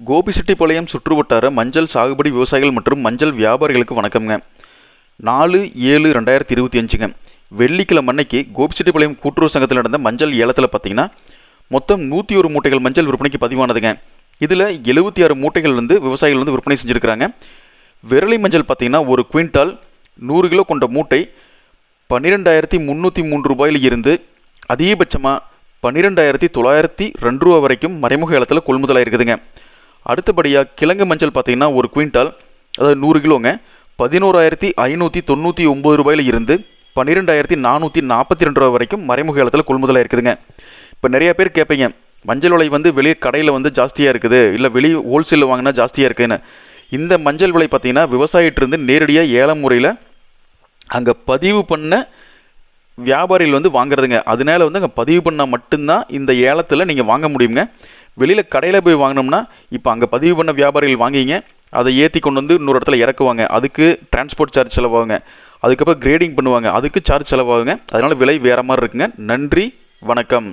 கோபிசெட்டிப்பாளையம் சுற்றுவட்டார மஞ்சள் சாகுபடி விவசாயிகள் மற்றும் மஞ்சள் வியாபாரிகளுக்கு வணக்கம்ங்க. நாலு ஏழு ரெண்டாயிரத்தி இருபத்தி அஞ்சுங்க. வெள்ளிக்கிழமை அன்னைக்கு கோபிசெட்டிப்பாளையம் கூட்டுறவு சங்கத்தில் நடந்த மஞ்சள் ஏலத்தில் பார்த்தீங்கன்னா மொத்தம் நூற்றி ஒரு மூட்டைகள் மஞ்சள் விற்பனைக்கு பதிவானதுங்க. இதில் எழுபத்தி ஆறு மூட்டைகள் வந்து விவசாயிகள் வந்து விற்பனை செஞ்சுருக்கிறாங்க. விரலி மஞ்சள் பார்த்தீங்கன்னா ஒரு குவிண்டால் நூறு கிலோ கொண்ட மூட்டை பன்னிரெண்டாயிரத்தி முந்நூற்றி மூன்று ரூபாயில் இருந்து அதிகபட்சமாக பன்னிரெண்டாயிரத்தி தொள்ளாயிரத்தி ரெண்டு ரூபா வரைக்கும் மறைமுக ஏலத்தில் கொள்முதலாக இருக்குதுங்க அடுத்தபடியாக கிழங்கு மஞ்சள் பார்த்தீங்கன்னா ஒரு குவிண்டால் அதாவது நூறு கிலோங்க பதினோராயிரத்தி ஐநூற்றி தொண்ணூற்றி ஒம்பது ரூபாயில் இருந்து பன்னிரெண்டாயிரத்தி நானூற்றி நாற்பத்தி ரெண்டு ரூபா வரைக்கும் மறைமுக ஏலத்தில் கொள்முதலாக இருக்குதுங்க. இப்போ நிறைய பேர் கேட்பீங்க மஞ்சள் விலை வந்து வெளியே கடையில் வந்து ஜாஸ்தியாக இருக்குது இல்லை வெளியே ஹோல்சேலில் வாங்கினா ஜாஸ்தியாக இருக்குதுன்னு இந்த மஞ்சள் விலை பார்த்திங்கன்னா விவசாயிட்டிருந்து நேரடியாக ஏலம் முறையில் அங்கே பதிவு பண்ண வியாபாரிகள் வந்து வாங்குறதுங்க. அதனால வந்து அங்கே பதிவு பண்ணால் மட்டும்தான் இந்த ஏலத்தில் நீங்கள் வாங்க முடியுங்க. வெளியில் கடையில் போய் வாங்கினோம்னா இப்போ அங்கே பதிவு பண்ண வியாபாரிகள் வாங்கிங்க அதை ஏற்றி கொண்டு வந்து இன்னொரு இடத்துல இறக்குவாங்க. அதுக்கு டிரான்ஸ்போர்ட் சார்ஜ் செலவாகுங்க. அதுக்கப்புறம் கிரேடிங் பண்ணுவாங்க. அதுக்கு சார்ஜ் செலவாகுங்க. அதனால் விலை வேறு மாதிரி இருக்குங்க. நன்றி வணக்கம்.